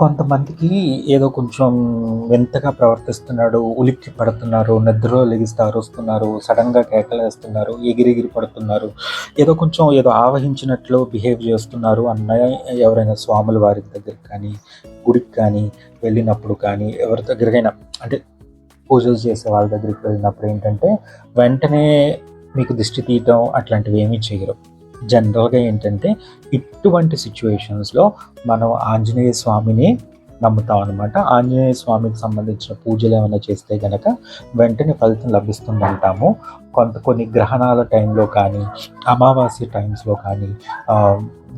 కొంతమందికి ఏదో కొంచెం వింతగా ప్రవర్తిస్తున్నాడు, ఉలిక్కి పడుతున్నారు, నిద్రలో లెగిస్తే అరుస్తున్నారు, కేకలు వేస్తున్నారు ఎగిరెగిరి పడుతున్నారు, ఏదో కొంచెం ఏదో ఆవహించినట్లు బిహేవ్ చేస్తున్నారు అన్న ఎవరైనా స్వాముల వారి దగ్గరికి కానీ, గుడికి కానీ వెళ్ళినప్పుడు కానీ, ఎవరి దగ్గరికైనా అంటే పూజలు చేసే వాళ్ళ దగ్గరికి వెళ్ళినప్పుడు ఏంటంటే, వెంటనే మీకు దిష్టి తీయటం అట్లాంటివి ఏమీ చేయరు. జనరల్‌గా ఏంటంటే, ఇటువంటి సిచ్యువేషన్స్లో మనం ఆంజనేయ స్వామిని నమ్ముతాం అనమాట. ఆంజనేయ స్వామికి సంబంధించిన పూజలు ఏమైనా చేస్తే కనుక వెంటనే ఫలితం లభిస్తుందంటాము. కొంత కొన్ని గ్రహణాల టైంలో కానీ, అమావాస్య టైమ్స్‌లో కానీ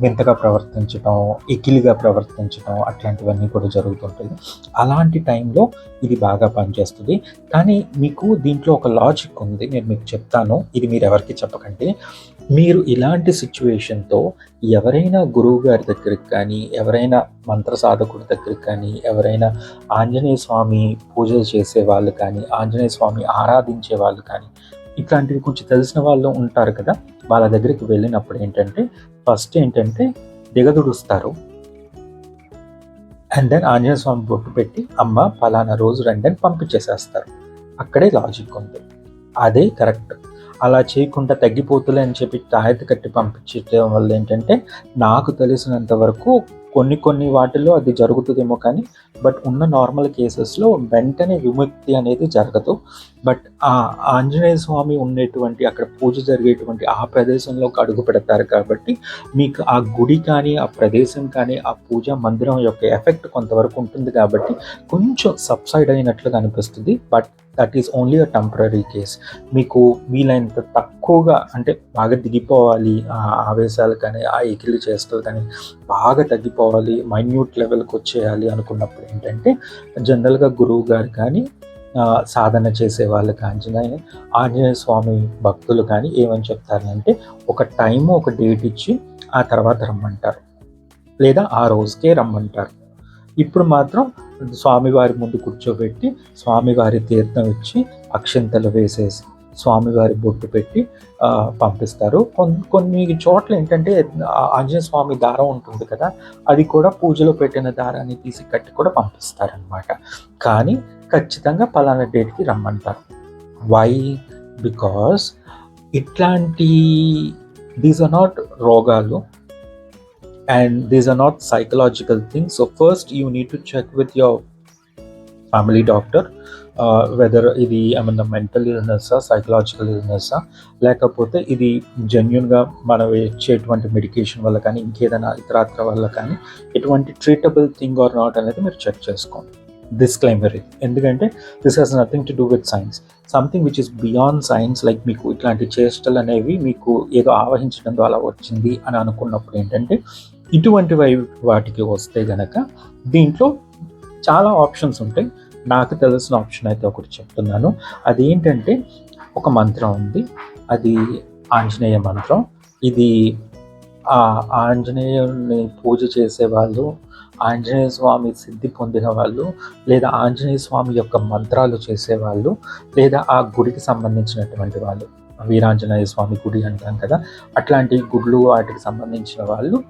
వింతగా ప్రవర్తించటం, ఎకిలిగా ప్రవర్తించటం అట్లాంటివన్నీ కూడా జరుగుతుంటాయి. అలాంటి టైంలో ఇది బాగా పనిచేస్తుంది కానీ మీకు దీంట్లో ఒక లాజిక్ ఉంది. నేను మీకు చెప్తాను. ఇది మీరు ఎవరికి చెప్పకండి. మీరు ఇలాంటి సిచ్యువేషన్తో ఎవరైనా గురువు గారి దగ్గరికి కానీ, ఎవరైనా మంత్ర సాధకుడి దగ్గరికి కానీ, ఎవరైనా ఆంజనేయ స్వామి పూజలు చేసే వాళ్ళు కానీ, ఆంజనేయ స్వామి ఆరాధించే వాళ్ళు కానీ, ఇట్లాంటివి కొంచెం తెలిసిన వాళ్ళు ఉంటారు కదా! వాళ్ళ దగ్గరికి వెళ్ళినప్పుడు ఏంటంటే, ఫస్ట్ ఏంటంటే దిగదుడుస్తారు. అండ్ దెన్ ఆంజనేయ స్వామి బొట్టు పెట్టి, అమ్మ ఫలానా రోజు రండి అని పంపించేసేస్తారు. అక్కడే లాజిక్ ఉంది. అదే కరెక్ట్. అలా చేయకుండా తగ్గిపోతులే అని చెప్పి తాయెత్తు కట్టి పంపించడం వల్ల ఏంటంటే, నాకు తెలిసినంత వరకు కొన్ని కొన్ని వాటిల్లో అది జరుగుతుందేమో కానీ, బట్ ఉన్న నార్మల్ కేసెస్‌లో వెంటనే విముక్తి అనేది జరగదు. బట్ ఆ ఆంజనేయ స్వామి ఉండేటువంటి అక్కడ పూజ జరిగేటువంటి ఆ ప్రదేశంలోకి అడుగు పెడతారు కాబట్టి, మీకు ఆ గుడి కానీ, ఆ ప్రదేశం కానీ, ఆ పూజా మందిరం యొక్క ఎఫెక్ట్ కొంతవరకు ఉంటుంది కాబట్టి, కొంచెం సబ్సైడ్ అయినట్లుగా అనిపిస్తుంది but that is only a temporary case. మీకు వీలైనంత తక్కువగా అంటే బాగా దిగిపోవాలి. ఆ ఆవేశాలు కానీ, ఆ ఎకిలి చేస్తూ కానీ బాగా తగ్గిపోవాలి. మైన్యూట్ లెవెల్‌కి వచ్చేయాలి అనుకున్నప్పుడు ఏంటంటే, జనరల్‌గా గురువు గారు కానీ, సాధన చేసే వాళ్ళు ఆంజనేయ ఆంజనేయ స్వామి భక్తులు కానీ ఏమని చెప్తారంటే, ఒక టైము, ఒక డేట్ ఇచ్చి ఆ తర్వాత రమ్మంటారు. లేదా ఆ రోజుకే రమ్మంటారు. ఇప్పుడు మాత్రం స్వామివారి ముందు కూర్చోబెట్టి, స్వామివారి తీర్థం ఇచ్చి, అక్షింతలు వేసేసి, స్వామివారి బొట్టు పెట్టి పంపిస్తారు. కొన్ని కొన్ని చోట్ల ఏంటంటే ఆంజనేయ స్వామి దారం ఉంటుంది కదా! అది కూడా పూజలో పెట్టిన దారాన్ని తీసి కట్టి కూడా పంపిస్తారనమాట. కానీ ఖచ్చితంగా పలానా డేట్‌కి రమ్మంటారు. వై? బికాస్ ఇట్లాంటి దీస్ ఆర్ నాట్ రోగాలు. And these are not psychological things. So, first you need to check with your family doctor. Whether ఇది ఏమన్నా మెంటల్ ఇల్‌నెస్సా? సైకలాజికల్ ఇల్‌నెస్సా? లేకపోతే ఇది జెన్యున్గా మనం ఇచ్చేటువంటి మెడికేషన్ వల్ల కానీ, ఇంకేదైనా ఇతరాత్ర వల్ల కానీ, ఎటువంటి ట్రీటబుల్ థింగ్ ఆర్ నాట్ అనేది మీరు చెక్ చేసుకోండి. డిస్క్లైమర్ ఇది. ఎందుకంటే this has nothing to do with science. Something which is beyond science like మీకు ఇట్లాంటి చేష్టలు అనేవి మీకు ఏదో ఆవహించడం ద్వారా వచ్చింది అని అనుకున్నప్పుడు ఏంటంటే, ఇటువంటి వాటికి వస్తే గనక దీంట్లో చాలా ఆప్షన్స్ ఉంటాయి. నాకు తెలిసిన ఆప్షన్ అయితే ఒకటి చెప్తున్నాను. అదేంటంటే ఒక మంత్రం ఉంది. అది ఆంజనేయ మంత్రం. ఇది ఆహ్, ఆంజనేయుడిని పూజ చేసేవాళ్ళు, ఆంజనేయ స్వామి సిద్ధి పొందిన వాళ్ళు, లేదా ఆంజనేయ స్వామి యొక్క మంత్రాలు చేసేవాళ్ళు, లేదా ఆ గుడికి సంబంధించినటువంటి వాళ్ళు. వీరాంజనేయ స్వామి గుడి అంటాం కదా! అట్లాంటి గుడ్లు వాటికి సంబంధించిన వాళ్ళు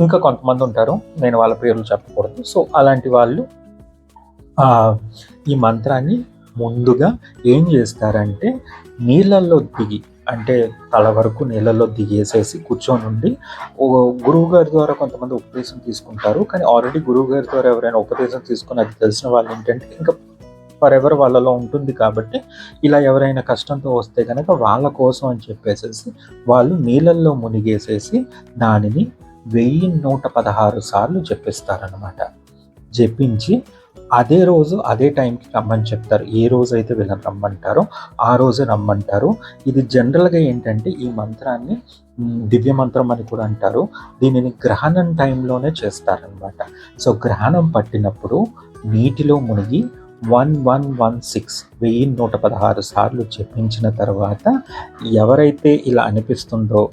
ఇంకా కొంతమంది ఉంటారు. నేను వాళ్ళ పేర్లు చెప్పకూడదు. సో, అలాంటి వాళ్ళు ఈ మంత్రాన్ని ముందుగా ఏం చేస్తారంటే, నీళ్ళల్లో దిగి అంటే తల వరకు నీళ్ళల్లో దిగేసేసి కూర్చొనుండి, గురువు గురువుగారి ద్వారా కొంతమంది ఉపదేశం తీసుకుంటారు. కానీ ఆల్రెడీ గురువుగారి ద్వారా ఎవరైనా ఉపదేశం తీసుకుని అది తెలిసిన వాళ్ళు ఏంటంటే, ఇంకా ఫరెవర్ వాళ్ళలో ఉంటుంది కాబట్టి, ఇలా ఎవరైనా కష్టంతో వస్తే కనుక వాళ్ళ కోసం అని చెప్పేసేసి, వాళ్ళు నీళ్ళల్లో మునిగేసేసి దానిని 1116 సార్లు చెప్పిస్తారనమాట జపించి అదే రోజు అదే టైంకి రమ్మని చెప్తారు. ఏ రోజైతే వీళ్ళని రమ్మంటారో ఆ రోజు రమ్మంటారు. ఇది జనరల్‌గా ఏంటంటే ఈ మంత్రాన్ని దివ్య మంత్రం అని కూడా అంటారు. దీనిని గ్రహణం టైంలోనే చేస్తారనమాట. సో, గ్రహణం పట్టినప్పుడు నీటిలో మునిగి 1116 1116 సార్లు చెప్పించిన తర్వాత ఎవరైతే ఇలా అనిపిస్తుందో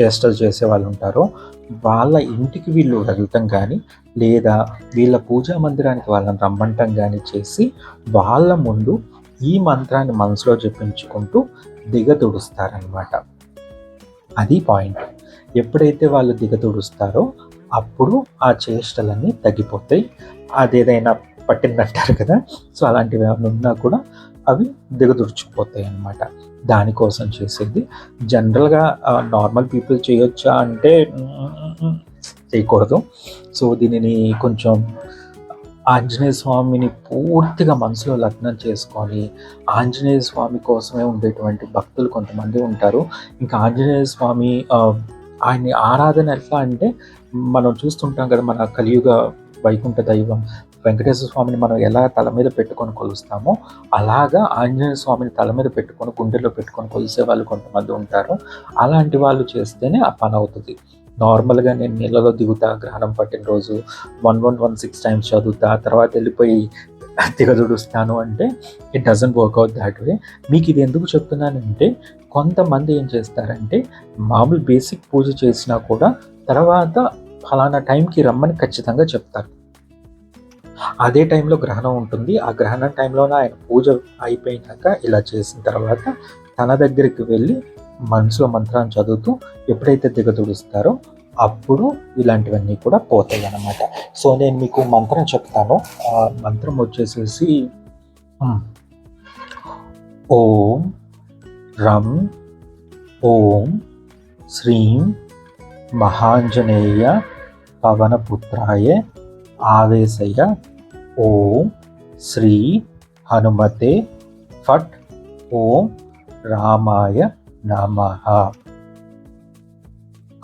చేష్టలు చేసే వాళ్ళు ఉంటారో, వాళ్ళ ఇంటికి వీళ్ళు వెళ్ళటం కానీ, లేదా వీళ్ళ పూజా మందిరానికి వాళ్ళని రమ్మంటం కానీ చేసి, వాళ్ళ ముందు ఈ మంత్రాన్ని మనసులో జపించుకుంటూ దిగతుడుస్తారనమాట అది పాయింట్. ఎప్పుడైతే వాళ్ళు దిగతుడుస్తారో అప్పుడు ఆ చేష్టలన్నీ తగ్గిపోతాయి. అదేదైనా పట్టిందంటారు కదా. సో అలాంటివి ఏమైనా ఉన్నా కూడా అవి దిగదుర్చిపోతాయి అన్నమాట దానికోసం చేసేది. జనరల్గా నార్మల్ పీపుల్ చేయొచ్చా అంటే చేయకూడదు. సో దీనిని కొంచెం ఆంజనేయ స్వామిని పూర్తిగా మనసులో లగ్నం చేసుకొని ఆంజనేయ స్వామి కోసమే ఉండేటువంటి భక్తులు కొంతమంది ఉంటారు. ఇంకా ఆంజనేయ స్వామి ఆయన్ని ఆరాధన ఎట్లా అంటే మనం చూస్తుంటాం కదా మన కలియుగ వైకుంఠ దైవం వెంకటేశ్వర స్వామిని మనం ఎలా తల మీద పెట్టుకొని కొలుస్తామో అలాగా ఆంజనేయ స్వామిని తల మీద పెట్టుకొని గుండెలో పెట్టుకొని కొలిసే వాళ్ళు కొంతమంది ఉంటారు. అలాంటి వాళ్ళు చేస్తేనే ఆ పని అవుతుంది. నార్మల్గా నేను నీళ్ళలో దిగుతా గ్రహణం పట్టిన రోజు one one one six times చదువుతా తర్వాత వెళ్ళిపోయి దిగదుడుస్తాను అంటే it doesn't work out that way మీకు ఇది ఎందుకు చెప్తున్నానంటే కొంతమంది ఏం చేస్తారంటే మామూలు బేసిక్ పూజ చేసినా కూడా తర్వాత ఫలానా టైంకి రమ్మని ఖచ్చితంగా చెప్తారు. అదే టైంలో గ్రహణం ఉంటుంది. ఆ గ్రహణం టైంలోనే ఆయన పూజ అయిపోయినాక ఇలా చేసిన తర్వాత తన దగ్గరికి వెళ్ళి మనసులో మంత్రాన్ని చదువుతూ ఎప్పుడైతే దిగదుడుస్తారో అప్పుడు ఇలాంటివన్నీ కూడా పోతాయి అన్నమాట. సో నేను మీకు మంత్రం చెప్తాను. ఆ మంత్రం వచ్చేసేసి ఓం రం ఓం శ్రీం మహాంజనేయ పవనపుత్రాయ ఆవేశయ ఓం శ్రీ హనుమతే ఫట్. ఓం రామాయ నమ.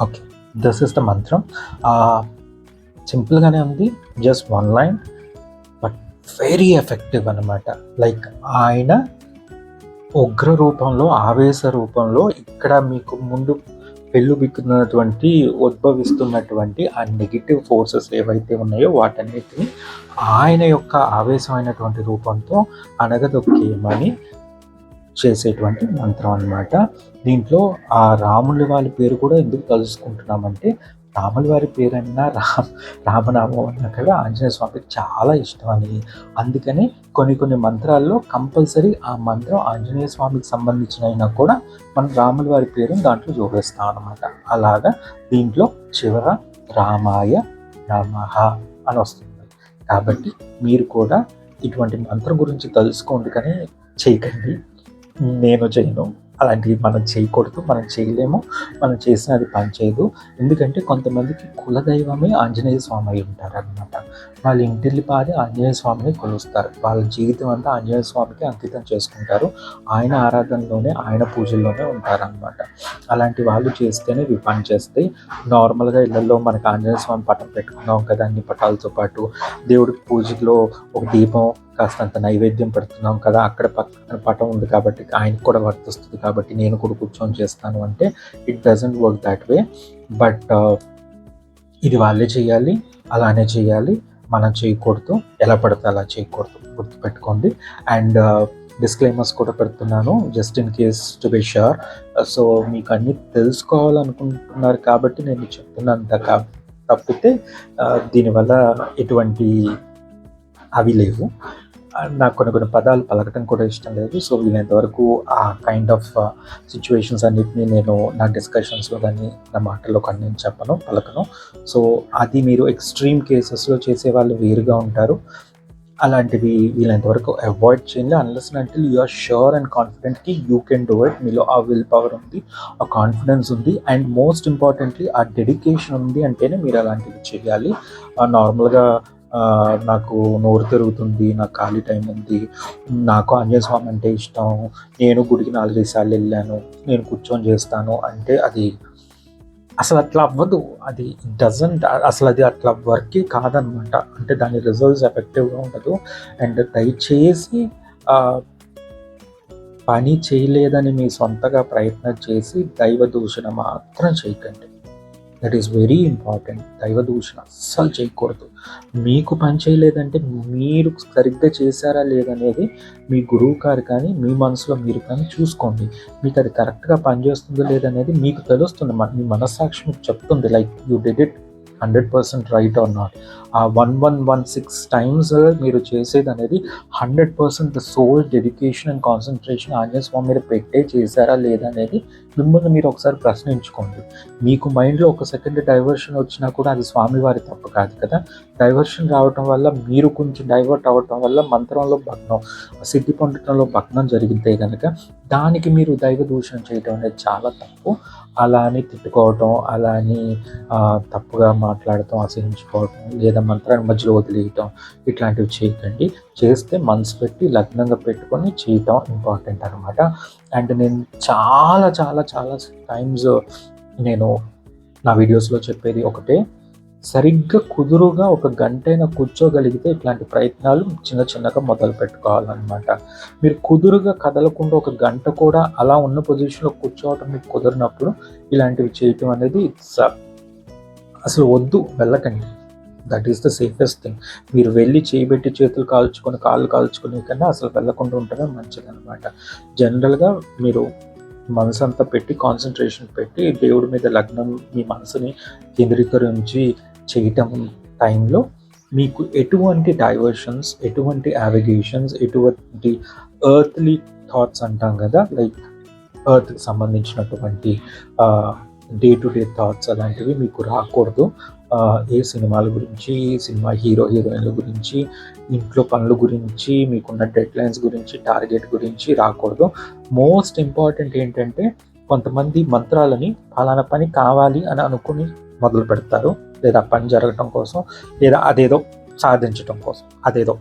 ఓకే దిస్ ఇస్ ద మంత్రం. సింపుల్గానే ఉంది just one line but very effective అనమాట లైక్ ఆయన ఉగ్ర రూపంలో ఆవేశ రూపంలో ఇక్కడ మీకు ముందు పెళ్ళిబిక్కుతున్నటువంటి ఉద్భవిస్తున్నటువంటి ఆ నెగిటివ్ ఫోర్సెస్ ఏవైతే ఉన్నాయో వాటన్నిటిని ఆయన యొక్క ఆవేశమైనటువంటి రూపంతో అనగదొక్కేయమని చేసేటువంటి మంత్రం అన్నమాట. దీంట్లో ఆ రాముల వాళ్ళ పేరు కూడా ఎందుకు తలుసుకుంటున్నామంటే రాముల వారి పేరైనా రామ్ రామనామం అన్నా కదా ఆంజనేయ స్వామికి చాలా ఇష్టం అని. అందుకని కొన్ని కొన్ని మంత్రాల్లో కంపల్సరీ ఆ మంత్రం ఆంజనేయ స్వామికి సంబంధించిన అయినా కూడా మనం రాముల వారి పేరుని దాంట్లో జోడిస్తాం అనమాట అలాగా దీంట్లో చివర రామాయ నమః అని వస్తుంది. కాబట్టి మీరు కూడా ఇటువంటి మంత్రం గురించి తెలుసుకోండి కానీ చేయకండి. నేను చేయను. అలాంటివి మనం చేయకూడదు మనం చేయలేము మనం చేసిన అది పనిచేయదు. ఎందుకంటే కొంతమందికి కులదైవమే ఆంజనేయ స్వామి అయి ఉంటారు అనమాట వాళ్ళ ఇంటిల్లి పాది ఆంజనేయ స్వామిని కొలుస్తారు. వాళ్ళ జీవితం అంతా ఆంజనేయ స్వామికి అంకితం చేసుకుంటారు. ఆయన ఆరాధనలోనే ఆయన పూజల్లోనే ఉంటారనమాట అలాంటి వాళ్ళు చేస్తేనే ఇవి పని చేస్తాయి నార్మల్గా ఇళ్ళలో మనకి ఆంజనేయ స్వామి పటం పెట్టుకున్నాం కదా అన్ని పటాలతో పాటు దేవుడికి పూజలో ఒక దీపం కాస్తంత నైవేద్యం పెడుతున్నాం కదా అక్కడ పక్కన పటం ఉంది కాబట్టి ఆయనకు కూడా వర్తిస్తుంది కాబట్టి నేను కూడా కూర్చొని చేస్తాను అంటే it doesn't work that way but ఇది వాళ్ళే చేయాలి అలానే చేయాలి మనం చేయకూడదు ఎలా పడితే అలా చేయకూడదు గుర్తుపెట్టుకోండి. అండ్ డిస్క్లైమర్స్ uh, కూడా పెడుతున్నాను just in case to be sure so మీకు అన్ని తెలుసుకోవాలనుకుంటున్నారు కాబట్టి నేను చెప్తున్నాను కా తప్పితే uh, దీనివల్ల ఎటువంటి అవి లేవు. నాకు కొన్ని కొన్ని పదాలు పలకటం కూడా ఇష్టం లేదు. సో వీలైనంత వరకు ఆ కైండ్ ఆఫ్ సిచ్యువేషన్స్ అన్నిటిని నేను నా డిస్కషన్స్లో కానీ నా మాటల్లో కానీ నేను చెప్పను పలకను. సో అది మీరు ఎక్స్ట్రీమ్ కేసెస్లో చేసే వాళ్ళు వేరుగా ఉంటారు. అలాంటివి వీలైనంత వరకు అవాయిడ్ చేయండి అన్లెస్ అంటే యూ ఆర్ షూర్ అండ్ కాన్ఫిడెంట్కి యూ కెన్ డూ ఇట్ మీలో ఆ విల్ పవర్ ఉంది ఆ కాన్ఫిడెన్స్ ఉంది. అండ్ మోస్ట్ ఇంపార్టెంట్లీ ఆ డెడికేషన్ ఉంది అంటేనే మీరు అలాంటివి చేయాలి. నార్మల్గా నాకు నోరు తిరుగుతుంది నాకు ఖాళీ టైం ఉంది నాకు ఆంజనేయ స్వామి అంటే ఇష్టం నేను గుడికి నాలుగైదు సార్లు వెళ్ళాను నేను కూర్చొని చేస్తాను అంటే అది అసలు అట్లా అవ్వదు. అది డజంట్ అసలు అది అట్లా వర్కే కాదనమాట. అంటే దాని రిజల్ట్స్ ఎఫెక్టివ్గా ఉండదు. అండ్ దయచేసి పని చేయలేదని మీ సొంతగా ప్రయత్నం చేసి దైవ దూషణ మాత్రం చేయకండి. దట్ ఈస్ వెరీ ఇంపార్టెంట్ దైవదూషణ అస్సలు చేయకూడదు. మీకు పని చేయలేదంటే మీరు సరిగ్గా చేశారా లేదనేది మీ గురువు గారు కానీ మీ మనసులో మీరు కానీ చూసుకోండి. మీకు అది కరెక్ట్గా పనిచేస్తుందో లేదనేది మీకు తెలుస్తుంది మీ మనస్సాక్షి మీకు చెప్తుంది. Like you did it hundred percent right or not ఆ one one one six times మీరు చేసేది అనేది hundred percent soul dedication and concentration Anjaneya Swamy మీరు పెట్టే చేశారా లేదా అనేది మిమ్మల్ని మీరు ఒకసారి ప్రశ్నించుకోండి. మీకు మైండ్లో ఒక సెకండ్ డైవర్షన్ వచ్చినా కూడా అది స్వామివారి తప్పు కాదు కదా. డైవర్షన్ రావటం వల్ల మీరు కొంచెం డైవర్ట్ అవ్వటం వల్ల మంత్రంలో భగ్నం సిద్ధి పొందటంలో భగ్నం జరిగితే కనుక దానికి మీరు దైవ దూషణ చేయటం అనేది చాలా తప్పు. అలా అని తిట్టుకోవటం అలా అని తప్పుగా మాట్లాడటం అసహించుకోవటం లేదా మంత్రాన్ని మధ్యలో వదిలేయటం ఇట్లాంటివి చేయకండి. చేస్తే మనసు పెట్టి లగ్నంగా పెట్టుకొని చేయటం ఇంపార్టెంట్ అనమాట అండ్ నేను చాలా చాలా చాలా టైమ్స్ నేను నా వీడియోస్లో చెప్పేది ఒకటే. సరిగ్గా కుదురుగా ఒక గంటైనా కూర్చోగలిగితే ఇట్లాంటి ప్రయత్నాలు చిన్న చిన్నగా మొదలు పెట్టుకోవాలన్నమాట. మీరు కుదురుగా కదలకుండా ఒక గంట కూడా అలా ఉన్న పొజిషన్లో కూర్చోవటం మీకు కుదిరినప్పుడు ఇలాంటివి చేయటం అనేది ఇట్స్ అసలు వద్దు వెళ్ళకండి. That is the safest thing మీరు వెళ్ళి చేయబెట్టి చేతులు కాల్చుకొని కాళ్ళు కాల్చుకునే కన్నా అసలు వెళ్ళకుండా ఉండడం మంచిది అనమాట జనరల్గా మీరు మనసు అంతా పెట్టి కాన్సన్ట్రేషన్ పెట్టి దేవుడి మీద లగ్నం మీ మనసుని కేంద్రీకరించి చేయటం టైంలో మీకు ఎటువంటి డైవర్షన్స్ ఎటువంటి యావిగేషన్స్ ఎటువంటి ఎర్త్లీ థాట్స్ అంటాం కదా లైక్ ఎర్త్కి సంబంధించినటువంటి డే టు డే థాట్స్ అలాంటివి మీకు రాకూడదు. ఏ సినిమాల గురించి సినిమా హీరో హీరోయిన్ల గురించి ఇంట్లో పనుల గురించి మీకున్న డెడ్ లైన్స్ గురించి టార్గెట్ గురించి రాకూడదు. మోస్ట్ ఇంపార్టెంట్ ఏంటంటే కొంతమంది మంత్రాలని ఫలానా పని కావాలి అని అనుకుని మొదలు పెడతారు. లేదా పని జరగటం కోసం లేదా అదేదో సాధించటం కోసం అదేదో.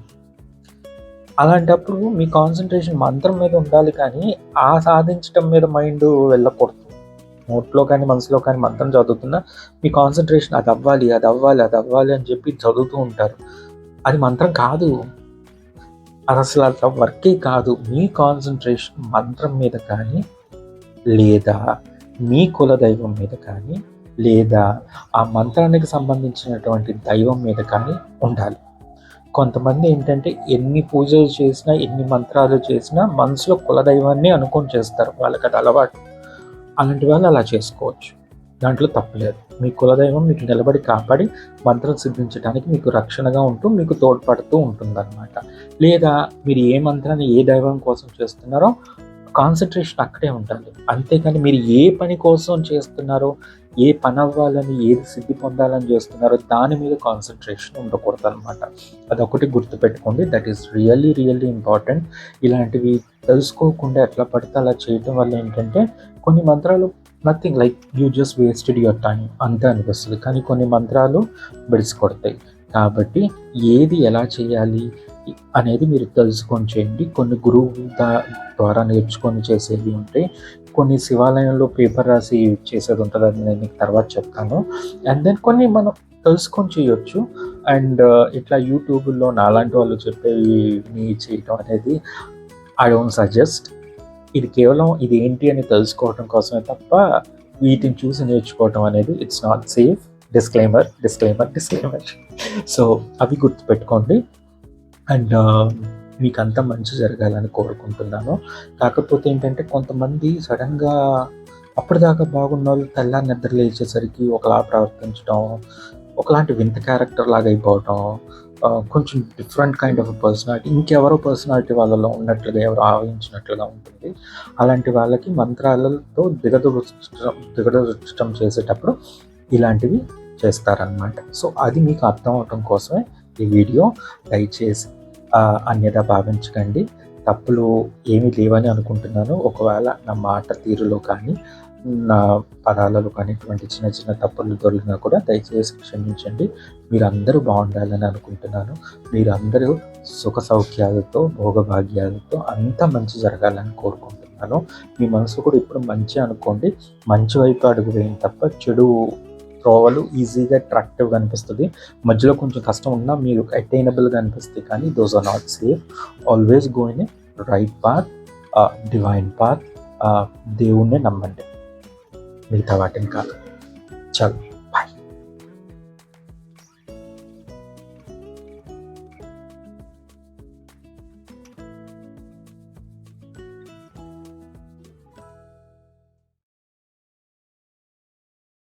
అలాంటప్పుడు మీ కాన్సన్ట్రేషన్ మంత్రం మీద ఉండాలి కానీ ఆ సాధించటం మీద మైండ్ వెళ్ళకూడదు. నోట్లో కానీ మనసులో కానీ మంత్రం చదువుతున్నా మీ కాన్సన్ట్రేషన్ అది అవ్వాలి అది అవ్వాలి అది అవ్వాలి అని చెప్పి చదువుతూ ఉంటారు. అది మంత్రం కాదు. అది అసలు అట్లా వర్కే కాదు. మీ కాన్సన్ట్రేషన్ మంత్రం మీద కానీ లేదా మీ కులదైవం మీద కానీ లేదా ఆ మంత్రానికి సంబంధించినటువంటి దైవం మీద కానీ ఉండాలి. కొంతమంది ఏంటంటే ఎన్ని పూజలు చేసినా ఎన్ని మంత్రాలు చేసినా మనసులో కులదైవాన్ని అనుకొని చేస్తారు. వాళ్ళకి అది అలవాటు. అలాంటి వాళ్ళు అలా చేసుకోవచ్చు. దాంట్లో తప్పలేదు మీ కులదైవం మీకు నిలబడి కాపాడి మంత్రం సిద్ధించడానికి మీకు రక్షణగా ఉంటూ మీకు తోడ్పడుతూ ఉంటుందన్నమాట. లేదా మీరు ఏ మంత్రాన్ని ఏ దైవం కోసం చేస్తున్నారో కాన్సన్ట్రేషన్ అక్కడే ఉండాలి. అంతేకాని మీరు ఏ పని కోసం చేస్తున్నారో ఏ పని అవ్వాలని ఏది సిద్ధి పొందాలని చేస్తున్నారో దాని మీద కాన్సన్ట్రేషన్ ఉండకూడదు అనమాట అదొకటి గుర్తుపెట్టుకోండి. That is really really important ఇలాంటివి తెలుసుకోకుండా ఎట్లా పడితే అలా చేయటం వల్ల ఏంటంటే కొన్ని మంత్రాలు nothing like you just wasted your time అంతే అనిపిస్తుంది. కానీ కొన్ని మంత్రాలు బెడిసి కొడతాయి కాబట్టి ఏది ఎలా చేయాలి అనేది మీరు తెలుసుకొని చేయండి. కొన్ని గురువు ద్వారా నేర్చుకొని చేసేవి ఉంటాయి కొన్ని శివాలయంలో పేపర్ రాసి చేసేది ఉంటుంది అది నేను మీకు తర్వాత చెప్తాను. అండ్ దెన్ కొన్ని మనం తెలుసుకొని చేయొచ్చు. అండ్ ఇట్లా యూట్యూబ్లో నాలాంటి వాళ్ళు చెప్పేవి చేయటం అనేది ఐ డోంట్ సజెస్ట్. ఇది కేవలం ఇది ఏంటి అని తెలుసుకోవటం కోసమే తప్ప వీటిని చూసి నేర్చుకోవటం అనేది it's not safe. Disclaimer disclaimer disclaimer. So అవి గుర్తుపెట్టుకోండి. అండ్ మీకు అంతా మంచి జరగాలని కోరుకుంటున్నాను. కాకపోతే ఏంటంటే కొంతమంది సడన్గా అప్పటిదాకా బాగున్న వాళ్ళు తెల్లారి నిద్ర లేచేసరికి ఒకలా ప్రవర్తించడం ఒకలాంటి వింత క్యారెక్టర్ లాగా అయిపోవటం కొంచెం డిఫరెంట్ కైండ్ ఆఫ్ పర్సనాలిటీ ఇంకెవరో పర్సనాలిటీ వాళ్ళలో ఉన్నట్లుగా ఎవరో ఆవహించినట్లుగా ఉంటుంది. అలాంటి వాళ్ళకి మంత్రాలతో దిగదృష్టం దిగదృష్టం చేసేటప్పుడు ఇలాంటివి చేస్తారనమాట సో అది మీకు అర్థం అవటం కోసమే ఈ వీడియో దయచేసి అన్యదా భావించకండి. తప్పులు ఏమీ లేవని అనుకుంటున్నాను. ఒకవేళ నా మాట తీరులో కానీ నా పదాలలో కానీ ఇటువంటి చిన్న చిన్న తప్పులు దొరికినా కూడా దయచేసి క్షమించండి. మీరందరూ బాగుండాలని అనుకుంటున్నాను. మీరందరూ సుఖ సౌఖ్యాలతో భోగభాగ్యాలతో అంతా మంచి జరగాలని కోరుకుంటున్నాను. మీ మనసు కూడా ఇప్పుడు మంచి అనుకోండి. మంచి వైపు అడుగు వేయం తప్ప చెడు త్రోవలు ఈజీగా అట్రాక్టివ్గా అనిపిస్తుంది. మధ్యలో కొంచెం కష్టం ఉన్నా మీరు అటైనబుల్గా అనిపిస్తుంది. కానీ those are not safe always go in right path divine path దేవుణ్ణి నమ్మండి. మిగతా వాటిని కాదు. చాలు.